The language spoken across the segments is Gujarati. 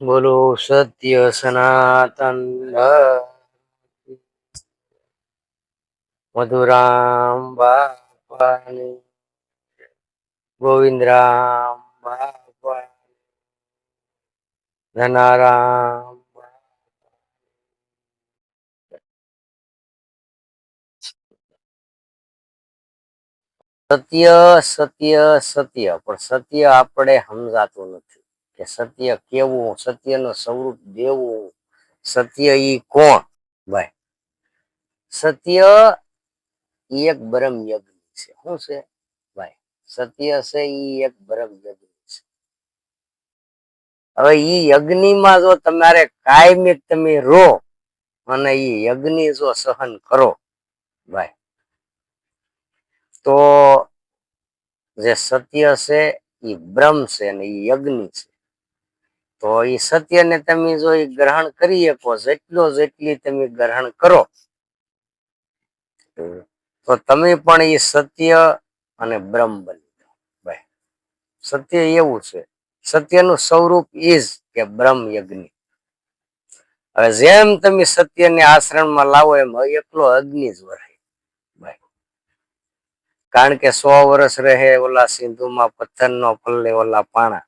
બોલો સત્ય સનાતન ધર્મ. મધુરામ બાપાની ગોવિંદરામ બાપા ધનારામ સત્ય સત્ય સત્ય પણ સત્ય આપણે સમજાતું નથી કે સત્ય કેવું, સત્યનું સ્વરૂપ દેવું, સત્ય ઈ કોણ? ભાઈ, સત્ય એક બ્રહ્મ યજ્ઞ છે. શું છે? ભાઈ, સત્ય છે ઈ એક બ્રહ્મ યજ્ઞ હવે ઈ યજ્ઞમાં જો તમારે કાયમી તમે રો, અને ઈ યજ્ઞ જો સહન કરો, ભાઈ, તો જે સત્ય છે ઈ બ્રહ્મ છે અને ઈ યજ્ઞ છે. તો એ સત્યને તમે જો એ ગ્રહણ કરી શકો, જેટલો જેટલી તમે ગ્રહણ કરો. તો તમે પણ એ સત્ય અને બ્રહ્મ બની જાઓ. સત્ય એવું છે. સત્યનું સ્વરૂપ ઈજ કે બ્રહ્મ યજ્ઞ. હવે જેમ તમે સત્યને આશ્રમમાં લાવો એમ એકલો અગ્નિ જ વરાય કારણ કે સો વર્ષ રહે ઓલા સિંધુમાં પથ્થરનો પલ્લે ઓલા પાણા.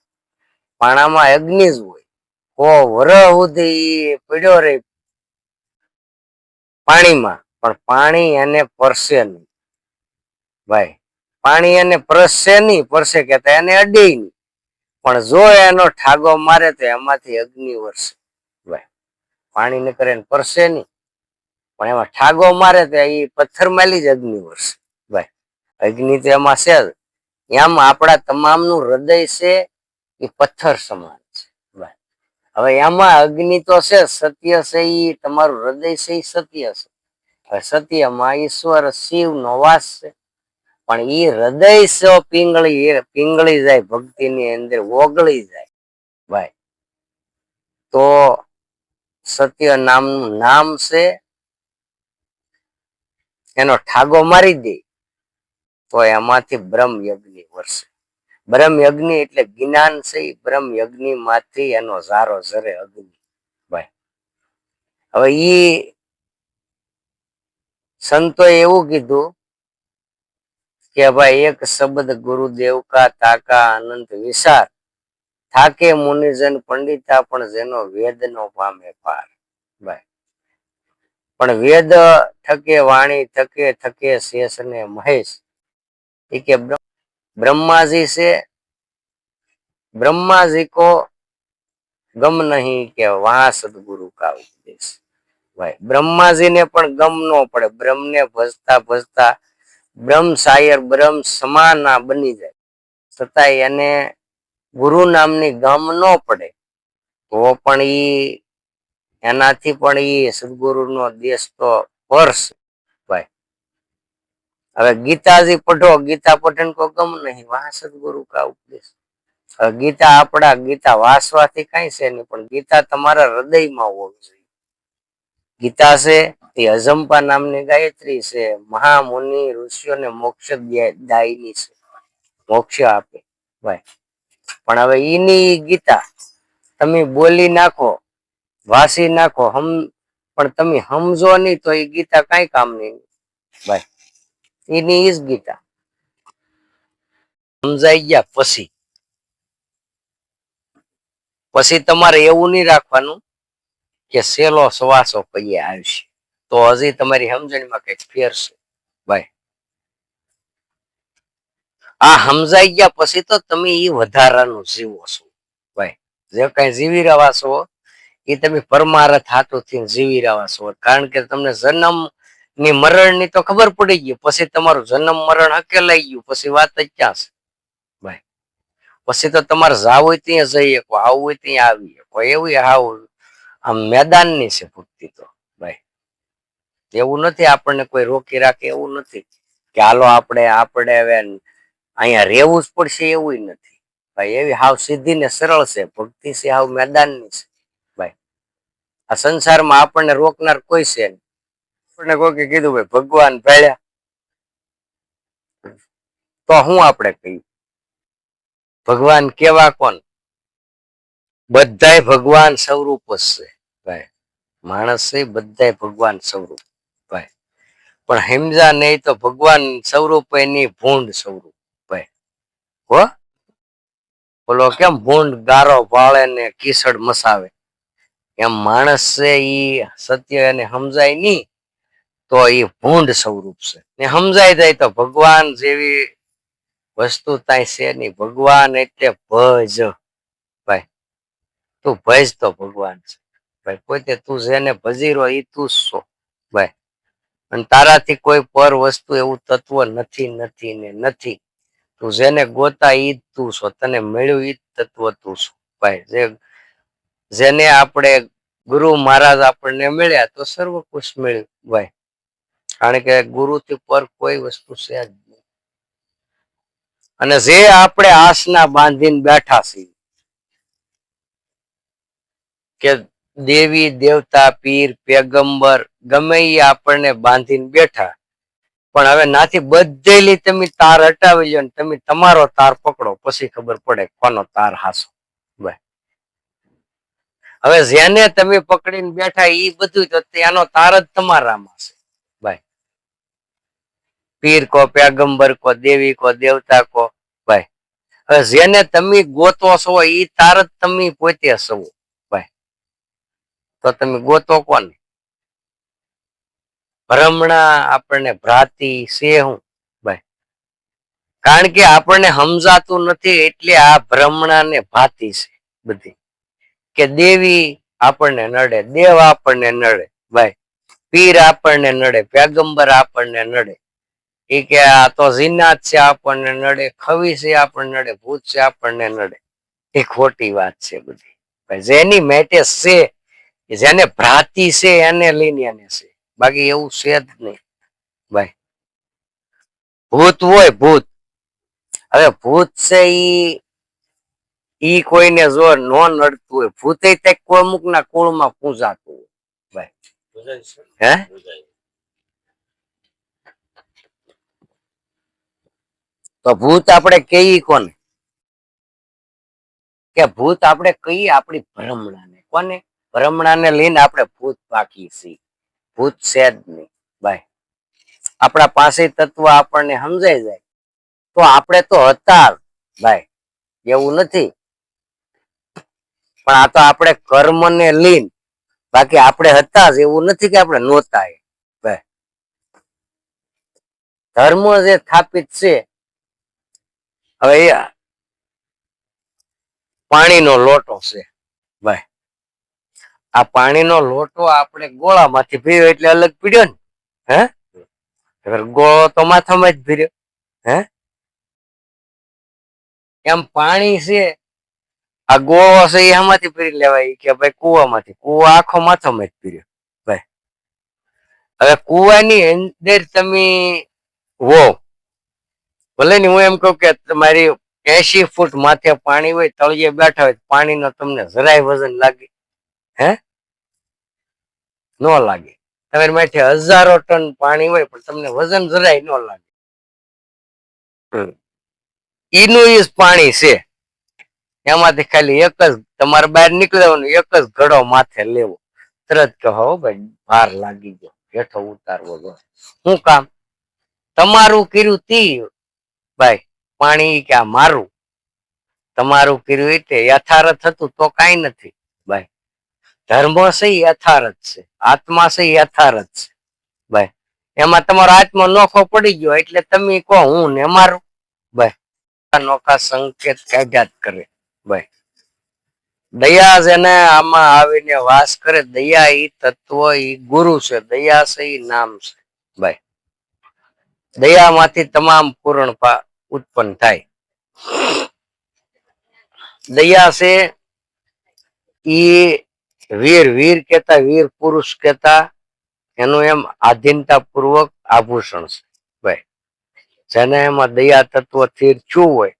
પાણામાં અગ્નિ જ હોય. કો પડ્યો રે પાણીમાં. પણ પાણી એને પરસે નહીં. ભાઈ, પાણી એને પરસે નહીં, પરસે કહેતા એને અડે નહીં. પણ જો એનો ઠાગો મારે તો એમાંથી અગ્નિ વરસે. ભાઈ, પાણી ને કરે પરસે નહીં. પણ એમાં ઠાગો મારે તો એ પથ્થર માલી જ અગ્નિ વરસે. ભાઈ, અગ્નિ તો એમાં છે જ. એમ આપણા તમામનું હૃદય છે એ પથ્થર સમાન છે. હવે એમાં અગ્નિ તો છે, સત્ય છે એ તમારું હૃદય છે એ સત્ય છે. હવે સત્યમાં ઈશ્વર શિવ નો વાસ છે. પણ એ હૃદય છે પીંગળી પીંગળી જાય ભક્તિની અંદર ઓગળી જાય. ભાઈ તો સત્ય નામનું નામ છે, એનો ઠાગો મારી દે, તો એમાંથી બ્રહ્મ યજ્ઞ વરસે. બ્રહ્મ યજ્ઞ એટલે જ્ઞાન છે બ્રહ્મ યજ્ઞમાંથી એનો ઝારો ઝરે અગ્નિ. ભાઈ, હવે ઈ સંતો એવું કીધું કે ભાઈ, એક શબ્દ ગુરુદેવ કા તાકા અનંત વિશાર થાકે મુનિજન પંડિતા પણ જેનો વેદ નો પામે પાર. ભાઈ, પણ વેદ થકે વાણી, થકે થકે શેષ ને મહેશ. એ કે બ્રહ્માજી છે. બ્રહ્માજી કો ગમ નહીં કે વહા સદગુરુ કા ઉપદેશ. ભાઈ, બ્રહ્માજીને પણ ગમ નો પડે. બ્રહ્મને ભજતા ભજતા બ્રહ્મ સાયર બ્રહ્મ સમાના બની જાય. છતાંય એને ગુરુ નામની ગમ ન પડે. તો પણ ઈ એનાથી પણ ઈ સદગુરુનો દેશ તો ભાઈ હવે ગીતાજી પઢો, ગીતા પઠન કો ગમ નહીં વાહ સદગુરુ કા ઉપદેશ? હવે ગીતા આપણા, ગીતા વાંચવાથી કઈ છે નહીં, પણ ગીતા તમારા હૃદયમાં હોવી જોઈએ. ગીતા છે તે અજંપા નામની ગાયત્રી છે, મહામુનિ ઋષિઓને મોક્ષ દાયની છે. મોક્ષ આપે, ભાઈ. પણ હવે ઈની ગીતા, તમે બોલી નાખો વાસી નાખો, હમ પણ તમે સમજો નહીં તો એ ગીતા કઈ કામની નહીં. ભાઈ એની ઈ જ ગીતા. સમજાઈ ગયા પછી. પછી તમારે એવું નહીં રાખવાનું કે સેલો શ્વાસો કહીએ આવશે તો હજી તમારી સમજણમાં કંઈક ફેર ભાઈ આ સમજાઈ ગયા પછી તો તમે એ વધારાનું જીવો છો. ભાઈ જે કઈ જીવી રહ્યા છો એ તમે પરમારથ હાથોથી જીવી રહ્યા છો. કારણ કે તમને જન્મ ની મરણની તો ખબર પડી ગઈ. પછી તમારું જન્મ મરણ હકેલાઈ ગયું. પછી વાત જ ક્યાં છે? ભાઈ, પછી તો તમારે જાવ હોય ત્યાં જઈએ કો આવું હોય ત્યાં આવીએ. કોઈ એવું હાવ આમ મેદાનની છે ભક્તિ તો, ભાઈ. એવું નથી આપણને કોઈ રોકી રાખે, એવું નથી. કે હાલો આપણે આપણે હવે અહીંયા રહેવું જ પડશે એવું નથી. ભાઈ, એવી હાવ સીધી ને સરળ છે. ભક્તિ છે, હાવ મેદાનની છે. ભાઈ, આ સંસારમાં આપણને રોકનાર કોઈ છે નહીં. આપણને કોઈ કીધું ભાઈ ભગવાન ભેળ્યા તો હું આપણે કહ્યું, ભગવાન કેવા કોણ? બધાય ભગવાન સ્વરૂપ જ ભાઈ. માણસ છે ભગવાન સ્વરૂપ ભાઈ. પણ હિમજા નહીં તો ભગવાન સ્વરૂપ એની ભૂંડ સ્વરૂપ ભાઈ. હો? બોલો, કેમ ભૂંડ ગારો ભાળે ને કીસડ મસાવે? એમ માણસ છે ઈ, સત્ય એને સમજાય નહીં. તો એ ભૂંડ સ્વરૂપ છે. ને સમજાઈ જાય તો ભગવાન જેવી વસ્તુ ત્યાં છે નહીં. ભગવાન એટલે ભજ. ભાઈ, તું ભજ તો ભગવાન છે. ભાઈ પોતે તું જેને ભજી રહ્યો એ તું છો. ભાઈ, અને તારાથી કોઈ પર વસ્તુ એવું તત્વ નથી નથી ને નથી. તું જેને ગોતા ઈ જ તું છો. તને મળ્યું ઈ તત્વ તું છો. ભાઈ, જે, જેને આપણે ગુરુ મહારાજ આપણને મળ્યા તો સર્વ કુશ મળ્યું. ભાઈ કારણ કે ગુરુથી પર કોઈ વસ્તુ છે અને જે આપણે આસના બાંધીને બેઠા છીએ, કે દેવી, દેવતા, પીર, પેગંબર, ગમે આપણને બાંધીને બેઠા, પણ હવે નાથી બધેલી તમે તાર હટાવી લો ને તમે તમારો તાર પકડો, પછી ખબર પડે કોનો તાર હાસો. હવે જેને તમે પકડીને બેઠા એ બધું તો ત્યાંનો તાર જ તમારામાં છે. પીર કો પેગંબર કો, દેવી કો, દેવતા કો, ભાઈ. હવે જેને તમે ગોતો છો એ તાર જ તમે પોતે છો, ભાઈ. તો તમે ગોતો કોને? ભ્રમણા આપણને ભ્રાતિ છે હું, ભાઈ. કારણ કે આપણને સમજાતું નથી એટલે આ ભ્રમણા ને ભાતી છે બધી. કે દેવી આપણને નડે, દેવ આપણને નડે, ભાઈ. પીર આપણને નડે પેગંબર આપણને નડે. એ કે આ તો જીનાત છે આપણને નડે ખવી છે આપણને નડે ભૂત છે આપણને નડે. એ ખોટી વાત છે બધી. જેની મેટે છે જેને ભ્રાતિ છે એને લઈને એને છે. બાકી એવું છે જ નહીં. ભાઈ. ભૂત હોય ભૂત. હવે ભૂત છે ઈ ઈ કોઈને જો નો નડતું હોય ભૂતે તે કોઈ અમુક ના કુળમાં પૂજાતું હોય. ભાઈ. હે? તો ભૂત આપણે કહીએ કોને? કે ભૂત આપણે કહીએ આપણી ભ્રમણાને. કોને? ભ્રમણાને લઈને આપણે ભૂત પાકી છીએ. ભૂત છે જ નહીં. ભાઈ, આપણા પાસે તત્વ આપણને સમજાઈ જાય. તો આપણે તો હતા ભાઈ, એવું નથી. પણ આ તો આપણે કર્મને લઈને બાકી આપણે હતા જ એવું નથી કે આપણે નહોતા ધર્મ જે સ્થાપિત છે હવે એ પાણીનો લોટો છે, ભાઈ. આ પાણીનો લોટો આપણે ગોળામાંથી ભીર્યો એટલે અલગ પીડ્યો ને, હે? હવે ગોળો તો માથામાં જ ભીર્યો, હે? એમ પાણી છે, આ ગોળો છે એ આમાંથી પીરી લેવાય કે ભાઈ કુવામાંથી. કુવા આખો માથામાં જ પીર્યો, ભાઈ. હવે કુવાની અંદર તમે હો ભલે ને હું એમ કહું કે તમારી એસી ફૂટ માથે પાણી હોય, તળિયે બેઠા હોય પાણીનો તમને જરાય વજન લાગે, હે? ન લાગે. તમારી માથે હજારો ટન પાણી હોય, પણ તમને વજન જરાય ન લાગે. ઈનું ઈ પાણી છે. એમાંથી ખાલી એક જ, તમારે બહાર નીકળવાનું, એક જ ઘડો માથે લેવો. તરત કહો ભાઈ, ભાર લાગી ગયો. હેઠો ઉતારવો ગયો. શું કામ? તમારું કર્યું તી ભાઈ, પાણી કે મારું? તમારું કર્યું એટલે યથાર્થ હતું તો કઈ નથી. ભાઈ, ધર્મ છે યથારથ છે, આત્મા છે યથારથ છે. ભાઈ, એમાં તમારો આત્મા નોખો પડી ગયો એટલે તમે કહો હું ને મારું. ભાઈ નોખા સંકેત કાઢ્યા જ કરે. ભાઈ, દયા જેને આમાં આવીને વાસ કરે. દયા ઈ તત્વ ઈ ગુરુ છે, દયા છે ઈ નામ છે. ભાઈ દયામાંથી તમામ પૂર્ણ ઉત્પન્ન થાય. દયા છે ઈ વીર વીર કેતા વીર પુરુષ કેતા એનું એમ આધીનતા પૂર્વક આભૂષણ છે. ભાઈ, જેને એમાં દયા તત્વ સ્થિર હોય,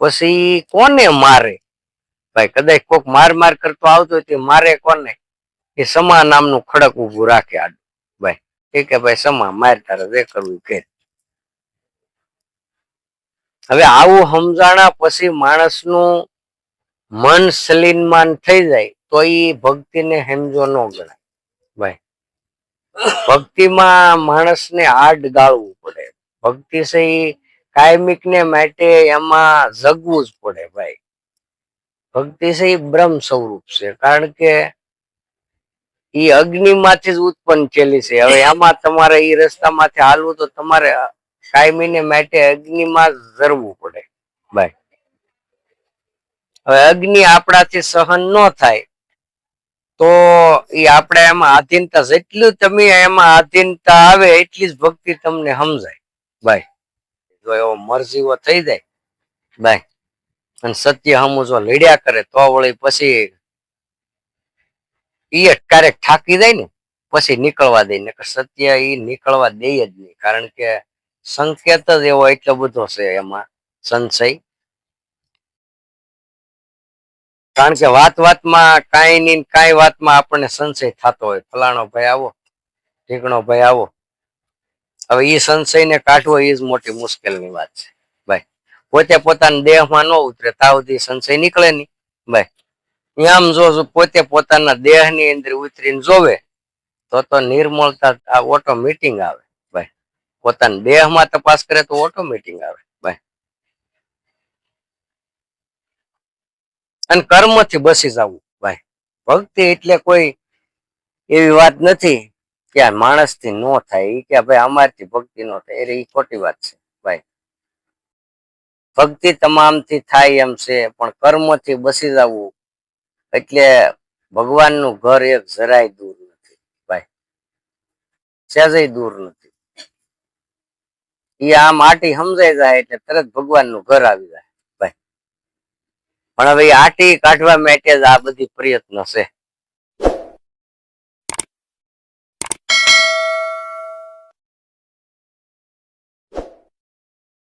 પછી કોને મારે? ભાઈ, કદાચ કોક માર માર કરતો આવતો હોય તે મારે કોને? એ સમા નામનું ખડક ઉભું રાખે આડું. એ કે ભાઈ સમા, માર તારે જે કરવું કે હવે આવું સમજાણા પછી માણસનું મન સલીનમાન થઈ જાય તો એ ભક્તિને હેમજો ન ગણાય. ભાઈ, ભક્તિમાં માણસને આડ ગાળવું પડે. ભક્તિ છે કાયમિક ને માટે એમાં જગવું જ પડે ભાઈ. ભક્તિ છે બ્રહ્મ સ્વરૂપ છે. કારણ કે ઈ અગ્નિમાંથી જ ઉત્પન્ન થયેલી છે. હવે એમાં તમારે એ રસ્તામાંથી હાલવું તો તમારે કાયમીને માટે અગ્નિમાં જ ઝરવું પડે. ભાઈ હવે અગ્નિ આપણાથી સહન ન થાય તો એ આપણે એમાં આધીનતા જેટલું તમે એમાં આધીનતા આવે એટલી જ ભક્તિ તમને સમજાય. ભાઈ જો એવો મરજીઓ થઈ જાય. ભાઈ અને સત્ય હમું જો લડ્યા કરે તો વળી પછી જ ક્યારેક થાકી જાય ને, પછી નીકળવા દે ને સત્ય એ નીકળવા દે જ નહીં. કારણ કે સંકેત જ એવો એટલો બધો છે એમાં, સંશય. કારણ કે વાત વાતમાં કાંઈ ની કાંઈ વાતમાં આપણને સંશય થતો હોય. ફલાણો ભાઈ આવો ઠીકણો ભાઈ આવો. હવે ઈ સંશયને કાઢવો એ જ મોટી મુશ્કેલની વાત છે. ભાઈ, પોતે પોતાના દેહમાં ન ઉતરે સુધી સંશય નીકળે નહીં. ભાઈ આમ જો પોતે પોતાના દેહની અંદર ઉતરીને જોવે, તો તો નિર્મળતા આ ઓટોમેટિંગ આવે. ભાઈ, પોતાના દેહમાં તપાસ કરે તો ઓટો મીટિંગ આવે. ભાઈ. અને કર્મથી બસી જવું. ભાઈ, ભક્તિ એટલે કોઈ એવી વાત નથી કે આ માણસથી નો થાય. એ કે ભાઈ અમારથી ભક્તિ નો થાય. એટલે એ ખોટી વાત છે. ભાઈ, ભક્તિ તમામથી થાય એમ છે, પણ કર્મથી બસી જવું એટલે ભગવાનનું ઘર એક જરાય દૂર નથી, ભાઈ. સહેજય દૂર નથી. એ આ માટી સમજાઈ જાય એટલે તરત ભગવાનનું ઘર આવી જાય, ભાઈ. પણ હવે આટી કાઢવા માટે જ આ બધી પ્રયત્ન છે.